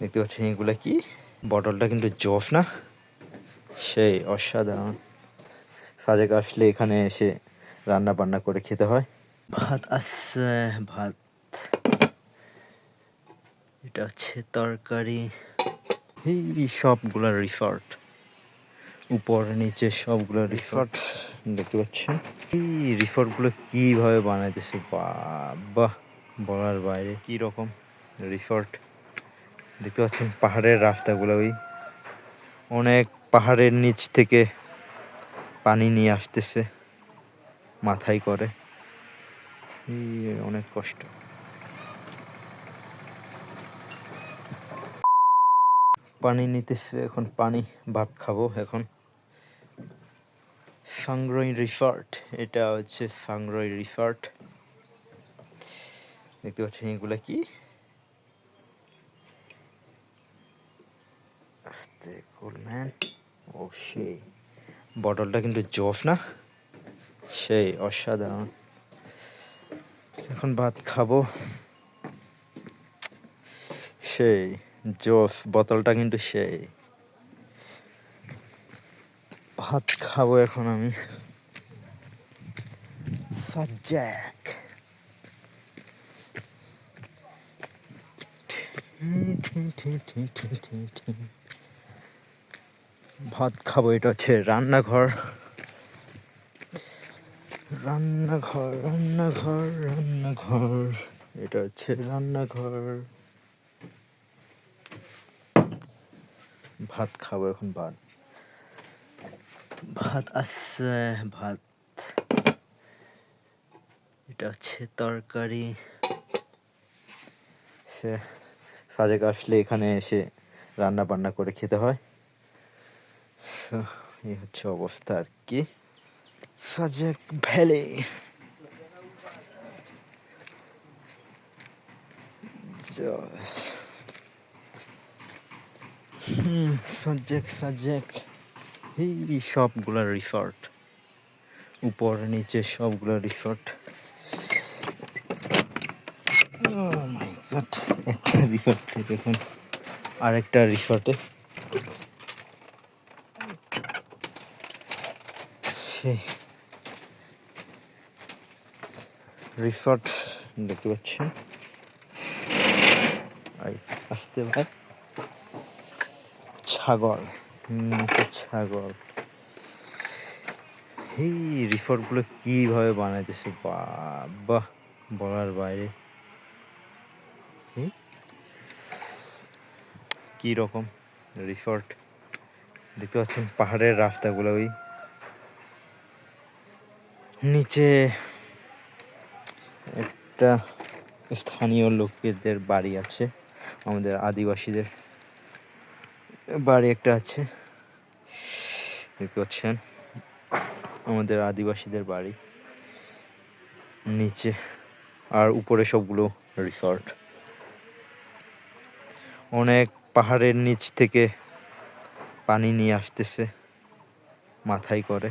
দেখতে পাচ্ছেন এগুলা কি? বটলটা কিন্তু জফ না। সেই অসাধারণ। সাজেক আসলে এখানে এসে রান্না বান্না করে খেতে হয়। ভাত আসছে ভাত। এটা হচ্ছে তরকারি। এই সবগুলা রিসর্ট উপর নিচে সবগুলো রিসর্ট দেখতে পাচ্ছেন? এই রিসর্টগুলো কীভাবে বানাইতেছে? বাবা বলার বাইরে কি রকম রিসর্ট দেখতে পাচ্ছেন পাহাড়ের রাস্তাগুলো ওই অনেক পাহাড়ের নিচ থেকে পানি নিয়ে আসতেছে, মাথায় করে। এই অনেক কষ্ট। পানি নিতেছে, এখন পানি, ভাত খাব এখন। সাংরই রিসর্ট, এটা হচ্ছে সাংরই রিসর্ট। দেখতে পাচ্ছেন এগুলা কি? আস্তে কুল ও সেই বটলটা কিন্তু জোস না? সেই অসাধারণ। এখন ভাত খাব। সেই জোস বোতলটা কিন্তু সেই। ভাত খাব এখন আমি। সাজ্জাক। ভাত খাব, এটা হচ্ছে রান্নাঘর। রান্নাঘর রান্নাঘর রান্নাঘর, এটা হচ্ছে রান্নাঘর। ভাত খাব এখন, ভাত। ভাত আসছে ভাত। এটা হচ্ছে তরকারি। সে সাজেক আসলে এখানে এসে রান্না বান্না করে খেতে হয়। So, এই হচ্ছে অবস্থা আর কি। সাজেক ভ্যালি। সাজেক সাজেক এই সবগুলা রিসর্ট উপর নিচে সবগুলা রিসর্ট গড একটা রিসর্ট থেকে এখন আরেকটা রিসর্টে সেই রিসর্ট দেখতে পাচ্ছেন। আসতে ভাই। ছাগল ছাগল। এই রিসর্টগুলো কীভাবে বানাইতেছে, বাবা, বলার বাইরে। কি রকম রিসর্ট? দেখতে পাচ্ছেন পাহাড়ের রাস্তাগুলো, ওই নিচে একটা স্থানীয় লোকেদের বাড়ি আছে, আমাদের আদিবাসীদের বাড়ি একটা আছে। পাচ্ছেন আমাদের আদিবাসীদের বাড়ি নিচে, আর উপরে সবগুলো রিসর্ট অনেক পাহাড়ের নিচ থেকে পানি নিয়ে আসতেছে, মাথায় করে।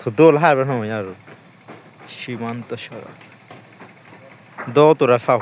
তো দোল হারবে না সীমান্ত সড়ক দ তোরা ফাও